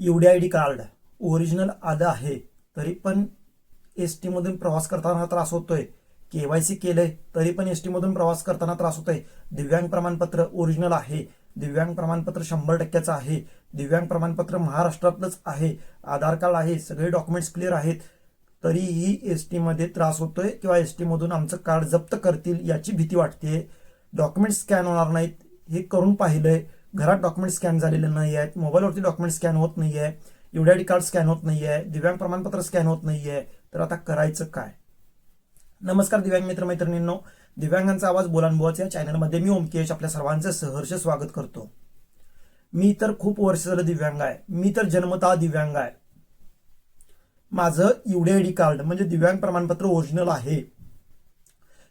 एवढी I D card original आलं आहे तरी पण एस टीमधून प्रवास करताना त्रास होतोय. केवायसी केलंय तरी पण एस टीमधून प्रवास करताना त्रास होतोय. दिव्यांग प्रमाणपत्र ओरिजिनल आहे. दिव्यांग प्रमाणपत्र शंभर टक्क्याचं आहे. दिव्यांग प्रमाणपत्र महाराष्ट्रातलंच आहे. आधार कार्ड आहे सगळे डॉक्युमेंट्स क्लिअर आहेत. तरीही एस टीमध्ये त्रास होतोय किंवा एस टीमधून आमचं कार्ड जप्त करतील याची भीती वाटते डॉक्युमेंट स्कॅन होणार नाहीत हे करून पाहिलंय. घरात डॉक्युमेंट स्कॅन झालेले नाही आहेत मोबाईलवरती डॉक्युमेंट स्कॅन होत नाही आहे UD I D card scan होत नाही आहे दिव्यांग प्रमाणपत्र स्कॅन होत नाही आहे तर आता करायचं काय? नमस्कार दिव्यांग मित्र मैत्रिणींनो दिव्यांगांचा आवाज बोलानबुवाच या चॅनलमध्ये मी ओमकेश आपल्या सर्वांचं सहर्ष स्वागत करतो. मी तर खूप वर्ष झालं दिव्यांग आहे. मी तर जन्मतः दिव्यांग आहे. माझं युडी आय डी कार्ड म्हणजे दिव्यांग प्रमाणपत्र ओरिजिनल आहे.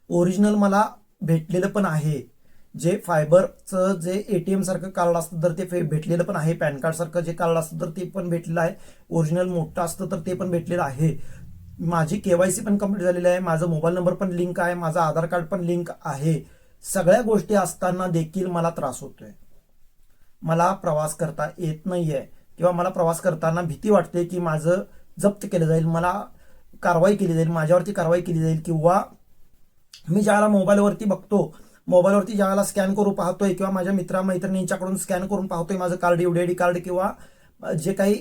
ओरिजिनल मला भेटलेलं पण आहे. जे फायबरचं जे एटीएम सारखं कार्ड असतं तर ते फे- भेटलेलं पण आहे. पॅन कार्ड सारखं जे कार्ड असतं तर ते पण भेटलेलं आहे. ओरिजिनल मोठं असतं तर ते पण भेटलेलं आहे. माझी केवायसी पण कंप्लीट झालेली आहे. माझा मोबाईल नंबर पण लिंक आहे. माझा आधार कार्ड पण लिंक आहे. सगळ्या गोष्टी असताना देखील मला त्रास होतोय. मला प्रवास करता येत नाहीये. किंवा मला प्रवास करताना भीती वाटते की माझं जप्त केलं जाईल मला कारवाई केली जाईल माझ्यावरती कारवाई केली जाईल किंवा मी ज्यावेळेला मोबाईलवरती बघतो मोबाईलवरती ज्यावेळेला स्कॅन करून पाहतोय किंवा माझ्या मित्रामैत्रिणींच्याकडून स्कॅन करून पाहतोय माझं कार्ड युडीआयडी कार्ड किंवा जे काही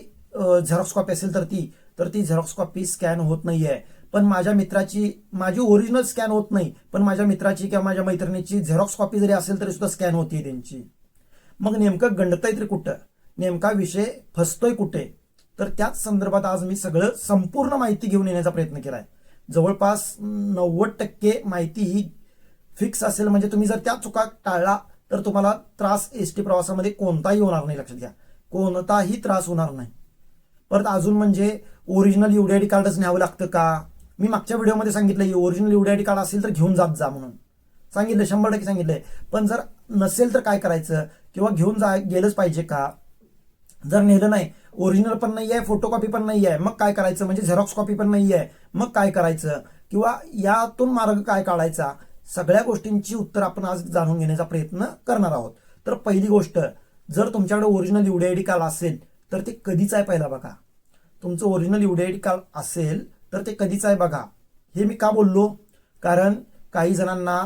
झेरॉक्स कॉपी असेल तर ती तर ती झेरॉक्स कॉपी स्कॅन होत नाहीये. पण माझ्या मित्राची माझी ओरिजिनल स्कॅन होत नाही पण माझ्या मित्राची किंवा माझ्या मैत्रिणीची झेरॉक्स कॉपी जरी असेल तरी सुद्धा स्कॅन होती त्यांची. मग नेमकं गंडतंय तरी कुठं? नेमका विषय फसतोय कुठे? तर त्याच संदर्भात आज मी सगळं संपूर्ण माहिती घेऊन येण्याचा प्रयत्न केलाय. जवळपास नव्वद टक्के माहिती ही फिक्स असेल म्हणजे तुम्ही जर त्या चुका टाळला तर तुम्हाला त्रास एस टी प्रवासामध्ये कोणताही होणार नाही लक्षात घ्या. कोणताही त्रास होणार नाही. परत अजून म्हणजे ओरिजिनल डी कार्डच न्यावं लागतं का? मी मागच्या व्हिडिओमध्ये सांगितलं ओरिजिनल डी कार्ड असेल तर घेऊन जात जा म्हणून. सांगितलं शंभर टक्के सांगितलंय. पण जर नसेल तर काय करायचं? किंवा घेऊन जा गेलंच पाहिजे का? जर नेलं नाही ओरिजिनल पण नाही आहे फोटोकॉपी पण नाही आहे मग काय करायचं? म्हणजे झेरॉक्स कॉपी पण नाही आहे मग काय करायचं? किंवा यातून मार्ग काय काढायचा? सगळ्या गोष्टींची उत्तर आपण आज जाणून घेण्याचा प्रयत्न करणार आहोत. तर पहिली गोष्ट जर तुमच्याकडे original UD I D card असेल तर ते कधीच आहे पहिला बघा. तुमचं original UD I D card असेल तर ते कधीच आहे बघा. हे मी का बोललो? कारण काही जणांना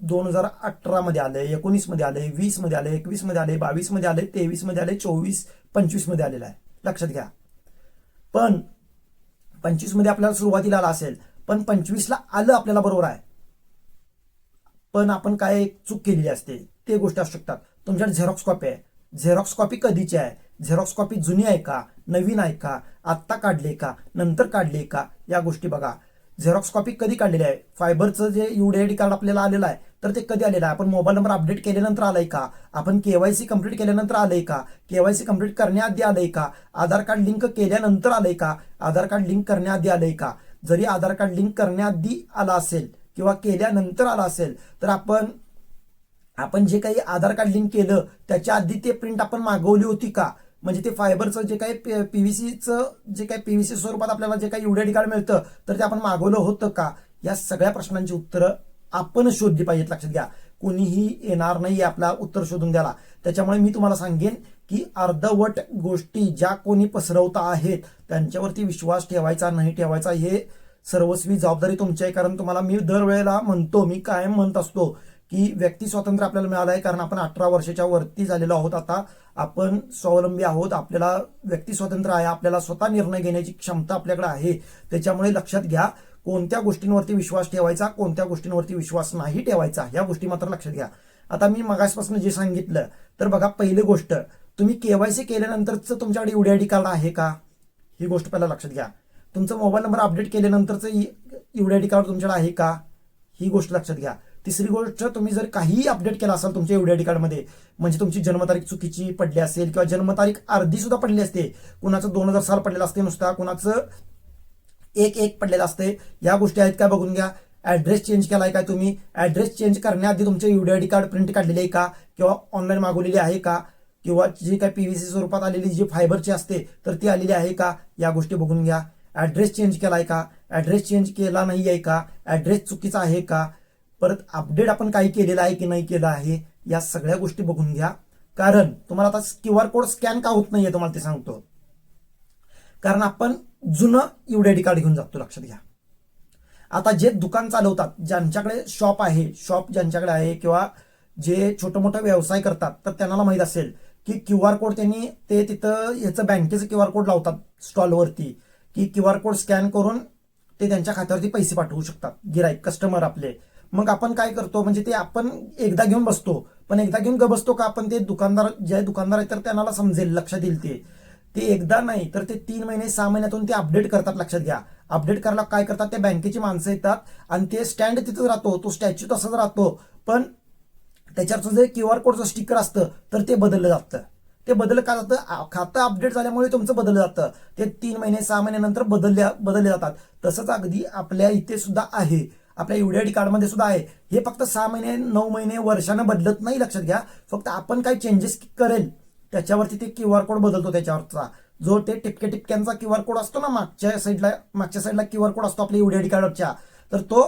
दोन हजार अठरा मध्ये आले एकोणीसमध्ये आले वीसमध्ये आले एकवीसमध्ये आले बावीसमध्ये आले तेवीसमध्ये आले चोवीस पंचवीसमध्ये आलेलं आहे. लक्षात घ्या. पण पंचवीसमध्ये आपल्याला सुरुवातीला आला असेल पण पंचवीसला आलं आपल्याला बरोबर आहे. पण आपण काय एक चूक केलेली असते ते गोष्टी असू शकतात. तुमच्याकडे झेरॉक्स कॉपी आहे. झेरॉक्स कॉपी कधीची आहे? झेरॉक्स कॉपी जुनी आहे का? नवीन आहे का? आत्ता काढली का? नंतर काढली का? या गोष्टी बघा. झेरॉक्स कॉपी कधी काढलेली आहे? फायबरचं जे युडीआयडी कार्ड आपल्याला आलेलं आहे तर ते कधी आलेलं आहे? आपण मोबाईल नंबर अपडेट केल्यानंतर आलंय का? आपण केवायसी कंप्लीट केल्यानंतर आलंय का? केवायसी कंप्लीट करण्याआधी आलंय का? आधार कार्ड लिंक केल्यानंतर आलंय का? आधार कार्ड लिंक करण्याआधी आलंय का? जरी आधार कार्ड लिंक करण्याआधी आला असेल किंवा केल्यानंतर आला असेल तर आपण आपण जे काही आधार कार्ड लिंक केलं त्याच्या आधी ते प्रिंट आपण मागवली होती का? म्हणजे ते फायबरचं जे काही पीव्हीसीचं जे काही पीव्हीसी स्वरूपात आपल्याला जे काही युडीआयडी कार्ड मिळतं तर ते आपण मागवलं होतं का? या सगळ्या प्रश्नांची उत्तरं आपण शोधली पाहिजेत लक्षात घ्या. कोणीही येणार नाही आपला उत्तर शोधून द्यायला. त्याच्यामुळे मी तुम्हाला सांगेन की अर्धवट गोष्टी ज्या कोणी पसरवता आहेत त्यांच्यावरती विश्वास ठेवायचा नाही ठेवायचा हे सर्वस्वी जबाबदारी तुमची आहे कारण तुम्हाला मी दरवेळेला म्हणतो मी कायम म्हणत असतो की व्यक्ती स्वातंत्र्य आपल्याला मिळालं आहे कारण आपण अठरा वर्षाच्या वरती झालेलो आहोत. आता आपण स्वावलंबी आहोत आपल्याला व्यक्ती स्वातंत्र्य आहे आपल्याला स्वतः निर्णय घेण्याची क्षमता आपल्याकडे आहे. त्याच्यामुळे लक्षात घ्या कोणत्या गोष्टींवरती विश्वास ठेवायचा कोणत्या गोष्टींवरती विश्वास नाही ठेवायचा या गोष्टी मात्र लक्षात घ्या. आता मी मगासपासून जे सांगितलं तर बघा पहिली गोष्ट तुम्ही केवायसी केल्यानंतरच तुमच्याकडे युडीआयडी कार्ड आहे का? ही गोष्ट पहिला लक्षात घ्या. तुमचा मोबाईल नंबर अपडेट केल्यानंतरचं युडीआयडी कार्ड तुमच्याकडे आहे का? ही गोष्ट लक्षात घ्या. तिसरी गोष्ट तुम्ही जर काहीही अपडेट केला असाल तुमच्या युडीआयडी कार्डमध्ये म्हणजे तुमची जन्मतारीख चुकीची पडली असेल किंवा जन्मतारीख अर्धी सुद्धा पडली असते कुणाचं दोन हजार साल पडलेलं असते नुसता कुणाचं एक एक पडलेलं असते या गोष्टी आहेत का बघून घ्या. ऍड्रेस चेंज केलाय का तुम्ही? ऍड्रेस चेंज करण्याआधी तुमचे युडीआयडी कार्ड प्रिंट काढलेले आहे का? किंवा ऑनलाईन मागवलेली आहे का? किंवा जी काही सी स्वरूपात आलेली जी फायबरची असते तर ती आलेली आहे का? या गोष्टी बघून घ्या. ऍड्रेस चेंज केलाय का? ऍड्रेस चेंज केला नाही आहे का? ऍड्रेस चुकीचा आहे का? परत अपडेट आपण काही केलेलं आहे की नाही केलं आहे? या सगळ्या गोष्टी बघून घ्या. कारण तुम्हाला आता क्यू आर कोड स्कॅन का होत नाहीये तुम्हाला ते सांगतो. कारण आपण जुनं युडीआयडी कार्ड घेऊन जातो लक्षात घ्या. आता जे दुकान चालवतात ज्यांच्याकडे शॉप आहे शॉप ज्यांच्याकडे आहे किंवा जे छोटं मोठं व्यवसाय करतात तर त्यांना माहीत असेल की क्यू आर कोड त्यांनी ते तिथं याचं बँकेचं क्यू आर कोड लावतात स्टॉलवरती की क्यू आर कोड स्कॅन करून ते त्यांच्या खात्यावरती पैसे पाठवू शकतात. गिराईक कस्टमर आपले. मग आपण काय करतो? म्हणजे ते आपण एकदा घेऊन बसतो. पण एकदा घेऊन ग बसतो का आपण ते दुकानदार जे दुकानदार आहेत तर त्यांना समजेल लक्षात येईल ते. ते एकदा नाही तर ते तीन महिने सहा महिन्यातून ते अपडेट करतात लक्षात घ्या. अपडेट करायला काय करतात? ते बँकेची माणसं येतात आणि ते स्टँड तिथंच राहतो. तो स्टॅच्यू तसाच राहतो. पण त्याच्यावरचं जे क्यू आर कोडचं स्टिकर असतं तर ते बदललं जातं. ते बदललं का जातं? खातं अपडेट झाल्यामुळे तुमचं बदललं जातं. ते तीन महिने सहा महिन्यानंतर बदलल्या बदलले जातात. तसंच अगदी आपल्या इथे सुद्धा आहे. आपल्या युडीआयडी कार्डमध्ये सुद्धा आहे. हे फक्त सहा महिने नऊ महिने वर्षानं बदलत नाही लक्षात घ्या. फक्त आपण काही चेंजेस करेल त्याच्यावरती ते क्यू आर कोड बदलतो त्याच्यावरचा. जो ते टिपके टिपक्यांचा क्यू आर कोड असतो ना मागच्या साईडला मागच्या साईडला क्यू आर कोड असतो आपल्या युडीआयडी कार्डवरच्या तर तो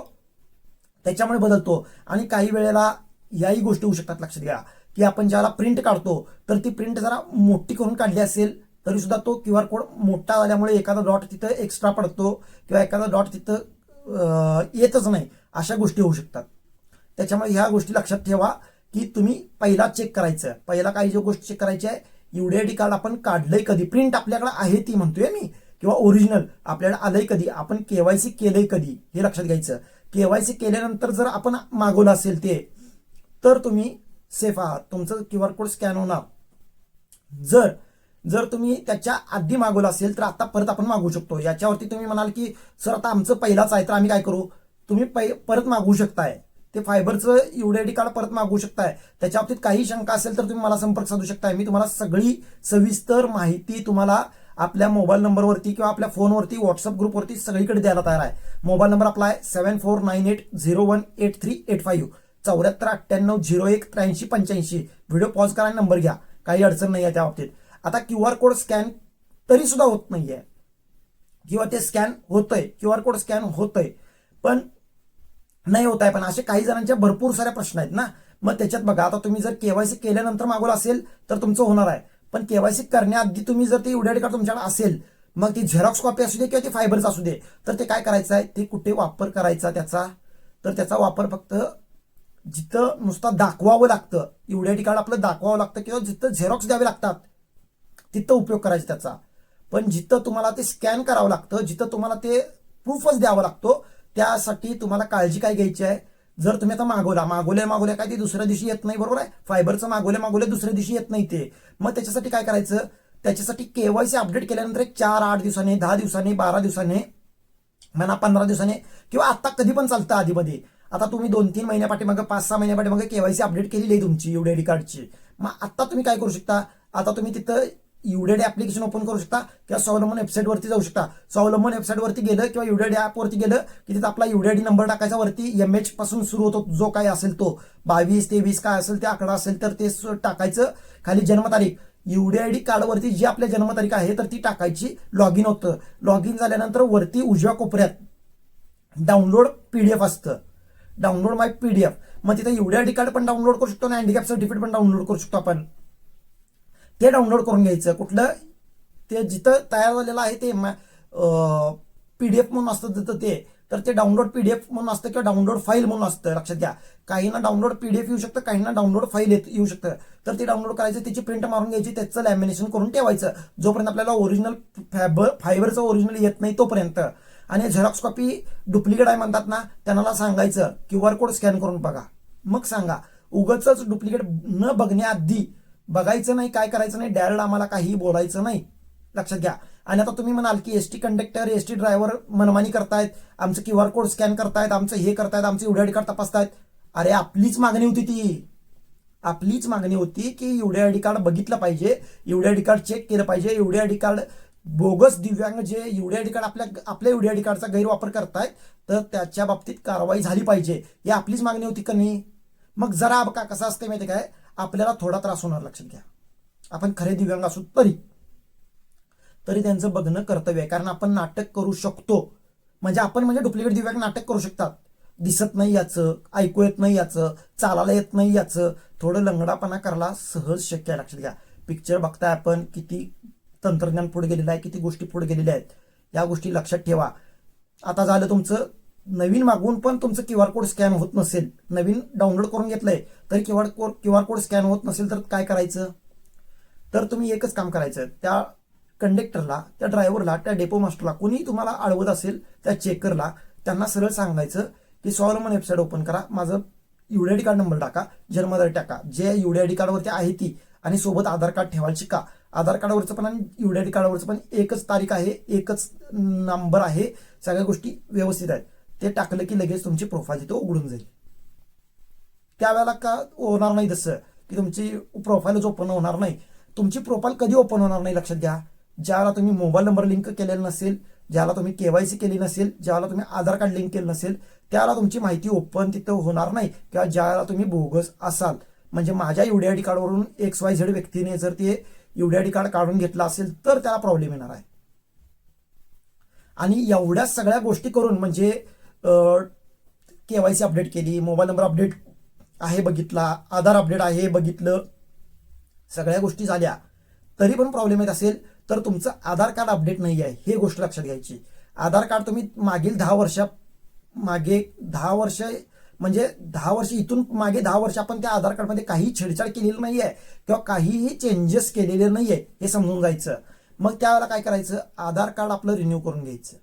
त्याच्यामुळे बदलतो. आणि काही वेळेला याही गोष्टी होऊ शकतात लक्षात घ्या. की आपण ज्याला प्रिंट काढतो तर ती प्रिंट जरा मोठी करून काढली असेल तरी सुद्धा तो क्यू आर कोड मोठा झाल्यामुळे एखादा डॉट तिथं एक्स्ट्रा पडतो किंवा एखादा डॉट तिथं येतच नाही अशा गोष्टी होऊ शकतात. त्याच्यामुळे ह्या गोष्टी लक्षात ठेवा की तुम्ही पहिला चेक करायचं. पहिला काही जो गोष्ट चेक करायची आहे युडीआयडी कार्ड आपण काढलंय कधी? प्रिंट आपल्याकडे आहे ती म्हणतोय मी. किंवा ओरिजिनल आपल्याला आलंय कधी? आपण केवायसी केलंय कधी? हे लक्षात घ्यायचं. केवायसी केल्यानंतर जर आपण मागवलं असेल ते तर तुम्ही सेफ आहात. तुमचं क्यू आर कोड स्कॅन होणार. जर जर तुम्ही त्याच्या आधी मागवलं असेल तर आता परत आपण मागवू शकतो. याच्यावरती तुम्ही म्हणाल की सर आता आमचं पहिलाच आहे तर आम्ही काय करू? तुम्ही पै परत मागवू शकताय. ते फायबरचं युडीआयडी कार्ड परत मागवू शकताय. त्याच्या बाबतीत काही शंका असेल तर तुम्ही मला संपर्क साधू शकताय. मी तुम्हाला सगळी सविस्तर माहिती तुम्हाला आपल्या मोबाईल नंबरवरती किंवा आपल्या फोनवरती व्हॉट्सअप ग्रुपवरती सगळीकडे द्यायला तयार आहे. मोबाईल नंबर आपला आहे seven four nine eight zero one eight three eight five चौऱ्याहत्तर अठ्ठ्याण्णव झिरो एक त्र्याऐंशी पंच्याऐंशी. व्हिडिओ पॉज करा नंबर घ्या. काही अडचण नाही आहे त्या बाबतीत. आता क्यू आर कोड स्कॅन तरी सुद्धा होत नाहीये. किंवा ते स्कॅन होतंय. क्यू आर कोड स्कॅन होतंय. पण नाही होत आहे. पण असे काही जणांच्या भरपूर साऱ्या प्रश्न आहेत ना. मग त्याच्यात बघा. आता तुम्ही जर केवायसी केल्यानंतर मागवलं असेल तर तुमचं होणार आहे. पण केवायसी करण्याआधी तुम्ही जर ते युडीआयडी कार्ड तुमच्याकडे असेल मग ती झेरॉक्स कॉपी असू दे किंवा ती फायबरचं असू दे तर ते काय करायचं आहे? ते कुठे वापर करायचा त्याचा? तर त्याचा वापर फक्त जिथं नुसता दाखवावं लागतं एवढ्या ठिकाणी आपलं दाखवावं लागतं किंवा जिथं झेरॉक्स द्यावे लागतात तिथं उपयोग करायचा त्याचा. पण जिथं तुम्हाला ते स्कॅन करावं लागतं जिथं तुम्हाला ते प्रूफच द्यावा लागतो त्यासाठी तुम्हाला काळजी काय घ्यायची आहे? जर तुम्ही आता मागवला मागवले मागवले काय ते दुसऱ्या दिवशी येत नाही बरोबर आहे? फायबरचं मागवले मागवले दुसऱ्या दिवशी येत नाही ते. मग त्याच्यासाठी काय करायचं? त्याच्यासाठी केवायसी अपडेट केल्यानंतर एक चार आठ दिवसाने दहा दिवसांनी बारा दिवसाने म्हणा पंधरा दिवसाने किंवा आता कधी पण चालतं आधीमध्ये. आता तुम्ही दोन तीन महिन्या पाठीमागे पाच सहा महिन्या पाठीमागे केवायसी अपडेट केलेली आहे तुमची युडेडी कार्डची. मग आता तुम्ही काय करू शकता? आता तुम्ही तिथं युडेडी ऍप्लिकेशन ओपन करू शकता किंवा स्वावलंबन वेबसाईटवरती जाऊ शकता. स्वावलंबन वेबसाईटवरती गेलं किंवा युडीआयडी ॲपवरती गेलं की तिथं आपला युडेडी नंबर टाकायचा वरती एम एच पासून सुरू होतो जो काय असेल तो. बावीस तेवीस काय असेल ते आकडा असेल तर ते टाकायचं. खाली जन्मतारीख. युडीआयडी कार्डवरती जी आपल्या जन्मतारीख आहे तर ती टाकायची. लॉग इन होतं. लॉग इन झाल्यानंतर वरती उजव्या कोपऱ्यात डाउनलोड पीडीएफ असतं. डाउनलोड माय पीडीएफ मग तिथे युडीआयडी कार्ड पण डाउनलोड करू शकतो आणि हँडिकॅप सर्टिफिकेट पण डाउनलोड करू शकतो आपण. ते डाउनलोड करून घ्यायचं. कुठलं? ते जिथं तयार झालेलं आहे ते पीडीएफ म्हणून असतं तिथं ते. तर ते डाउनलोड पीडीएफ म्हणून असतं किंवा डाउनलोड फाईल म्हणून असतं. लक्षात घ्या. काहींना डाउनलोड पीडीएफ येऊ शकतं काहींना डाउनलोड फाईल येऊ शकतं. तर ते डाउनलोड करायचं त्याची प्रिंट मारून घ्यायची त्याचं लॅमिनेशन करून ठेवायचं. जोपर्यंत आपल्याला ओरिजिनल फायबर फायबरचं ओरिजिनल येत नाही तोपर्यंत. आणि झेरॉक्स कॉपी डुप्लिकेट आहे म्हणतात ना त्यांना सांगायचं क्यू आर कोड स्कॅन करून बघा. मग सांगा उगच डुप्लिकेट न बघण्याआधी बघायचं नाही काय करायचं नाही डायरेक्ट आम्हाला काही बोलायचं नाही. लक्षात घ्या. आणि आता तुम्ही म्हणाल की एसटी कंडक्टर एसटी ड्रायव्हर मनमानी करतायत आमचं क्यू आर कोड स्कॅन करतायत आमचं हे करतायत आमचं युडीआयडी कार्ड तपासतायत. अरे आपलीच मागणी होती ती. आपलीच मागणी होती की युडीआयडी कार्ड बघितलं पाहिजे युडीआयडी कार्ड चेक केलं पाहिजे युडीआयडी कार्ड बोगस दिव्यांग जे युडीआयडी कार्ड आपल्या आपल्या युडीआयडी कार्डचा गैरवापर करतायत तर त्याच्या बाबतीत कारवाई झाली पाहिजे. ही आपलीच मागणी होती का नाही? मग जरा का कसं असते माहिती काय? आपल्याला थोडा त्रास होणार लक्षात घ्या. आपण खरे दिव्यांग असू तरी तरी त्यांचं बघणं कर्तव्य आहे. कारण आपण नाटक करू शकतो. म्हणजे आपण म्हणजे डुप्लिकेट दिव्यांग नाटक करू शकतात. दिसत नाही याचं ऐकू येत नाही याचं चालायला येत नाही याचं. थोडं लंगडापणा करायला सहज शक्य आहे लक्षात घ्या. पिक्चर बघताय आपण किती तंत्रज्ञान पुढे गेलेलं आहे किती गोष्टी पुढे गेलेल्या आहेत या गोष्टी लक्षात ठेवा. आता झालं तुमचं नवीन मागवून पण तुमचं क्यू आर कोड स्कॅन होत नसेल नवीन डाउनलोड करून घेतलंय तरी Q R code Q R code scan होत नसेल तर काय करायचं? तर तुम्ही एकच काम करायचं त्या कंडक्टरला त्या ड्रायव्हरला त्या डेपो मास्टरला कोणी तुम्हाला अडवत असेल त्या चेकरला त्यांना सरळ सांगायचं की सॉलमन वेबसाईट ओपन करा माझं युडीआयडी कार्ड नंबर टाका जन्मतारीख टाका जे युडीआयडी कार्डवरती आहे ती आणि सोबत आधार कार्ड ठेवायची का आधार कार्डवरचं पण आणि डी कार्डवरचं पण एकच तारीख आहे एकच नंबर आहे. सगळ्या गोष्टी व्यवस्थित आहेत. ते टाकलं की लगेच तुमची प्रोफाईल तिथे उघडून जाईल. त्यावेळेला का होणार नाही जसं की तुमची प्रोफाईलच ओपन होणार नाही. तुमची प्रोफाईल कधी ओपन होणार नाही लक्षात घ्या. ज्याला तुम्ही मोबाईल नंबर लिंक केलेला नसेल ज्याला तुम्ही केवायसी केली नसेल ज्याला तुम्ही आधार कार्ड लिंक केलं नसेल त्याला तुमची माहिती ओपन तिथं होणार नाही. किंवा ज्याला तुम्ही बोगस असाल. म्हणजे माझ्या युडीआयडी कार्डवरून एक्स वाय झेड व्यक्तीने जर ते युडीआयडी कार्ड काढून घेतलं असेल तर त्याला प्रॉब्लेम येणार आहे. आणि एवढ्या सगळ्या गोष्टी करून म्हणजे केवायसी अपडेट केली मोबाईल नंबर अपडेट आहे बघितला आधार अपडेट आहे बघितलं सगळ्या गोष्टी झाल्या. तरी पण प्रॉब्लेम येत असेल तर तुमचं आधार कार्ड अपडेट नाही आहे हे गोष्ट लक्षात घ्यायची. आधार कार्ड तुम्ही मागील दहा वर्षा मागे दहा वर्ष म्हणजे दहा वर्ष इथून मागे दहा वर्ष आपण त्या आधार कार्डमध्ये काही छेडछाड केलेली नाही आहे किंवा काहीही चेंजेस केलेले नाही आहे हे समजून जायचं. मग त्यावेळेला काय करायचं? आधार कार्ड आपलं रिन्यू करून घ्यायचं.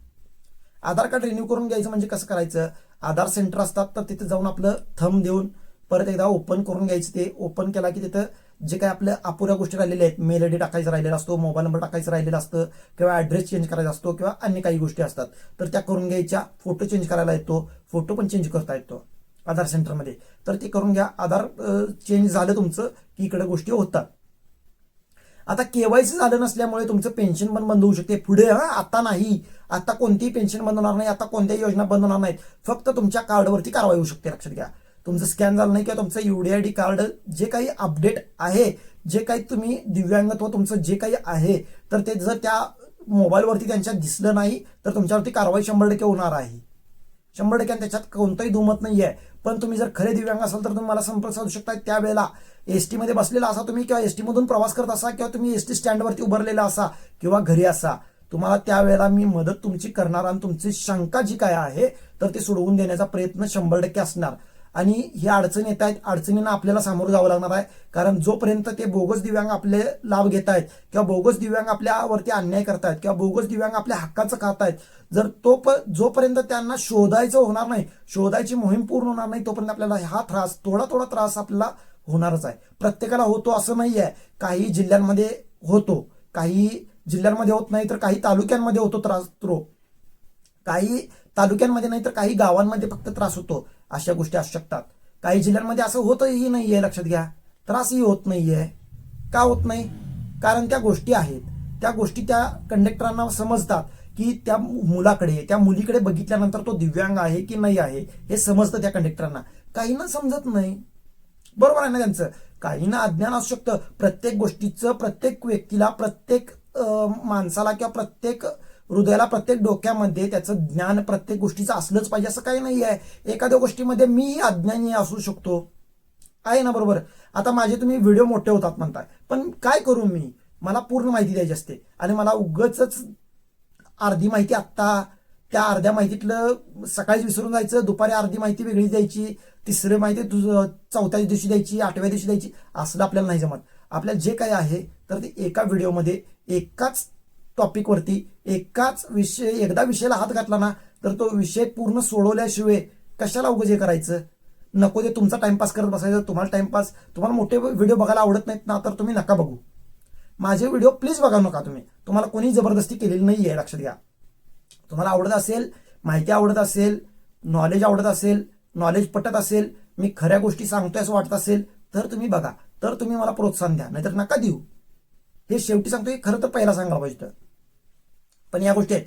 आधार कार्ड रिन्यू करून घ्यायचं म्हणजे कसं करायचं? आधार सेंटर असतात तर तिथे जाऊन आपलं थंब देऊन परत एकदा ओपन करून घ्यायचं ते. ओपन केला की तिथं जे काही आपल्या अपुऱ्या गोष्टी राहिलेल्या आहेत मेल आय डी टाकायचा राहिलेला असतो मोबाईल नंबर टाकायचं राहिलेला असतं किंवा ऍड्रेस चेंज करायचा असतो किंवा अन्य काही गोष्टी असतात. तर त्या करून घ्यायच्या. फोटो चेंज करायला येतो. फोटो पण चेंज करता येतो. आधार सेंटरमध्ये. तर ते करून घ्या. आधार चेंज झालं तुमचं की इकडे गोष्टी होतात. आता केवायसी झालं नसल्यामुळे तुमचं पेन्शन पण बंद होऊ शकते. पुढे हा आता नाही. आता कोणतीही पेन्शन बंद होणार नाही. आता कोणत्याही योजना बंद होणार नाहीत. फक्त तुमच्या कार्डवरती कारवाई होऊ शकते. लक्षात घ्या. तुमचं स्कॅन झालं नाही किंवा तुमचं युडीआयडी कार्ड जे काही अपडेट आहे जे काही तुम्ही दिव्यांगत्व तुमचं जे काही आहे तर ते जर त्या मोबाईलवरती त्यांच्या दिसलं नाही तर तुमच्यावरती कारवाई शंभर टक्के होणार आहे. शंभर टक्के त्याच्यात कोणतंही दुमत नाही आहे पण तुम्ही जर खरे दिव्यांग असाल तर तुम्ही मला संपर्क साधू शकता त्यावेळेला एस टीमध्ये बसलेला असा तुम्ही किंवा एस टीमधून प्रवास करत असा किंवा तुम्ही एस टी स्टँडवरती उभारलेला असा किंवा घरी असा तुम्हाला त्यावेळेला मी मदत तुमची करणार आणि तुमची शंका जी काय आहे तर ती सोडवून देण्याचा प्रयत्न शंभर टक्के असणार. आणि ही अडचणी येत आहेत. अडचणींना आपल्याला सामोरं जावं लागणार आहे. कारण जोपर्यंत ते बोगस दिव्यांग आपले लाभ घेत आहेत किंवा बोगस दिव्यांग आपल्यावरती अन्याय करतायत किंवा बोगस दिव्यांग आपल्या हक्काचं खातायत जर तो प जोपर्यंत त्यांना शोधायचं होणार नाही शोधायची मोहीम पूर्ण होणार नाही तोपर्यंत आपल्याला हा त्रास थोडा थोडा त्रास आपल्याला होणारच आहे. प्रत्येकाला होतो असं नाही आहे. काही जिल्ह्यांमध्ये होतो. काही जिल्ह्यांमध्ये होत नाही तर काही तालुक्यांमध्ये होतो त्रास तो काही तालुक्यांमध्ये नाही तर काही गावांमध्ये फक्त त्रास होतो. अशा गोष्टी असू शकतात. काही जिल्ह्यांमध्ये असं होतही नाहीये लक्षात घ्या. त्रासही होत नाहीये. का होत नाही? कारण त्या गोष्टी आहेत. त्या गोष्टी त्या कंडक्टरांना समजतात की त्या मुलाकडे त्या मुलीकडे बघितल्यानंतर तो दिव्यांग आहे की नाही आहे हे समजतं त्या कंडक्टरांना काहींना समजत नाही. बरोबर आहे ना त्यांचं? काहींना अज्ञान असू शकतं. प्रत्येक गोष्टीचं प्रत्येक व्यक्तीला प्रत्येक माणसाला किंवा प्रत्येक हृदयाला प्रत्येक डोक्यामध्ये त्याचं ज्ञान प्रत्येक गोष्टीचं असलंच पाहिजे असं काही नाही आहे एखाद्या गोष्टीमध्ये मी अज्ञानी असू शकतो. आहे ना बरोबर? आता माझे तुम्ही व्हिडिओ मोठे होतात म्हणताय. पण काय करू मी? मला पूर्ण माहिती द्यायची असते. आणि मला उगच अर्धी माहिती आत्ता त्या अर्ध्या माहितीतलं सकाळीच विसरून जायचं दुपारी अर्धी माहिती वेगळी द्यायची तिसरी माहिती चौथ्या दिवशी द्यायची आठव्या दिवशी द्यायची असलं आपल्याला नाही जमत. आपल्याला जे काही आहे तर ते एका व्हिडिओमध्ये एकाच टॉपिकवरती एकाच विषय एकदा विषयाला हात घातला ना तर तो विषय पूर्ण सोडवल्याशिवाय कशाला उगज हे करायचं? नको ते तुमचा टाइमपास करत बसायचं तुम्हाला टाइमपास तुम्हाला मोठे व्हिडिओ बघायला आवडत नाहीत ना तर तुम्ही नका बघू. माझे व्हिडिओ प्लीज बघा नका तुम्ही. तुम्हाला कोणी जबरदस्ती केलेली नाही आहे लक्षात घ्या. तुम्हाला आवडत असेल माहिती आवडत असेल नॉलेज आवडत असेल नॉलेज पटत असेल मी खऱ्या गोष्टी सांगतोय असं वाटत असेल तर तुम्ही बघा. तर तुम्ही मला प्रोत्साहन द्या नाहीतर नका देऊ. हे शेवटी सांगतो की खरं तर पहिला सांगायला पाहिजे पण या गोष्टी आहेत.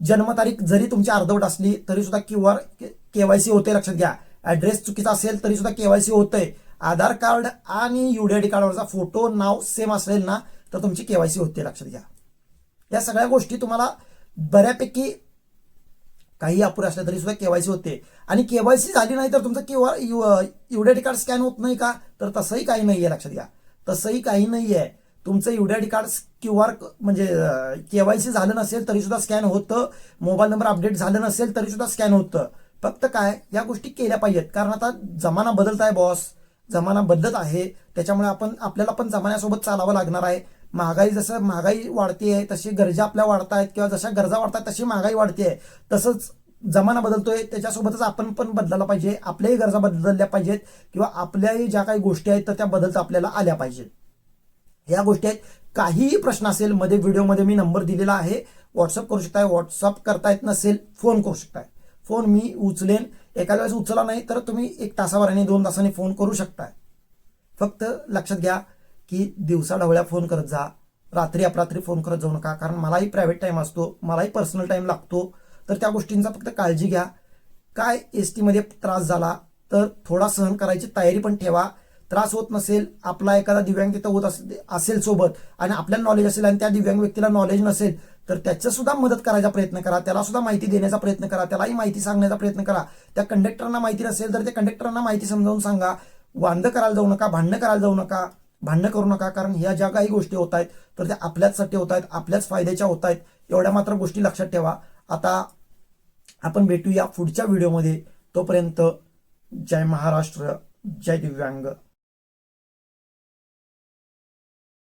जन्मतारीख जरी तुमची अर्धवट असली तरी सुद्धा क्यू आर केवायसी होते लक्षात घ्या. ऍड्रेस चुकीचा असेल तरी सुद्धा केवायसी होतंय. आधार कार्ड आणि युडीआयडी कार्डवरचा फोटो नाव सेम असेल ना तर तुमची केवायसी होते लक्षात घ्या. या सगळ्या गोष्टी तुम्हाला बऱ्यापैकी काही अपुरे असल्या तरी सुद्धा केवायसी होते. आणि केवायसी झाली नाही तर तुमचं Q R UDID card scan होत नाही का? तर तसंही काही नाही आहे लक्षात घ्या. तसंही काही नाही आहे तुमचं युडीआयडी कार्ड क्यू आर म्हणजे केवायसी झालं नसेल तरी सुद्धा स्कॅन होतं. मोबाईल नंबर अपडेट झालं नसेल तरी सुद्धा स्कॅन होतं. फक्त काय या गोष्टी केल्या पाहिजेत. कारण आता जमाना बदलत आहे बॉस. जमाना बदलत आहे. त्याच्यामुळे आपण आपल्याला पण जमान्यासोबत चालावं लागणार आहे. महागाई जसं महागाई वाढते आहे तशी गरजा आपल्या वाढत आहेत किंवा जशा गरजा वाढतात तशी महागाई वाढते आहे तसंच जमाना बदलतोय. त्याच्यासोबतच आपण पण बदलायला पाहिजे. आपल्याही गरजा बदलल्या पाहिजेत. किंवा आपल्याही ज्या काही गोष्टी आहेत तर त्या बदलता आपल्याला आल्या पाहिजेत. या गोष्टी आहेत. काहीही प्रश्न असेल मध्ये व्हिडिओमध्ये मी नंबर दिलेला आहे. व्हॉट्सअप करू शकताय. व्हॉट्सअप करता येत नसेल फोन करू शकताय. फोन मी उचलेन. एखाद्या वेळेस उचला नाही तर तुम्ही एक तासाभराने दोन तासाने फोन करू शकताय. फक्त लक्षात घ्या की दिवसा ढवळ्या फोन करत जा. रात्री अपरात्री फोन करत जाऊ नका. कारण मलाही प्रायव्हेट टाईम असतो मलाही पर्सनल टाईम लागतो. तर त्या गोष्टींचा फक्त काळजी घ्या. काय एस टीमध्ये त्रास झाला तर थोडा सहन करायची तयारी पण ठेवा. त्रास होत नसेल आपला एखादा दिव्यांग तिथं होत असे- असेल सोबत आणि आपल्याला नॉलेज असेल आणि त्या दिव्यांग व्यक्तीला नॉलेज नसेल तर त्याच्या सुद्धा मदत करायचा प्रयत्न करा. त्याला सुद्धा माहिती देण्याचा प्रयत्न करा. त्यालाही माहिती सांगण्याचा प्रयत्न करा. त्या कंडक्टरना माहिती नसेल तर त्या कंडक्टरांना माहिती समजावून सांगा. वांद करायला जाऊ नका भांडणं करायला जाऊ नका भांडणं करू नका कारण ह्या ज्या काही गोष्टी होत आहेत तर त्या आपल्याचसाठी होत आहेत आपल्याच फायद्याच्या होत आहेत. एवढ्या मात्र गोष्टी लक्षात ठेवा. आता आपण भेटूया पुढच्या व्हिडिओमध्ये तोपर्यंत जय महाराष्ट्र जय दिव्यांग.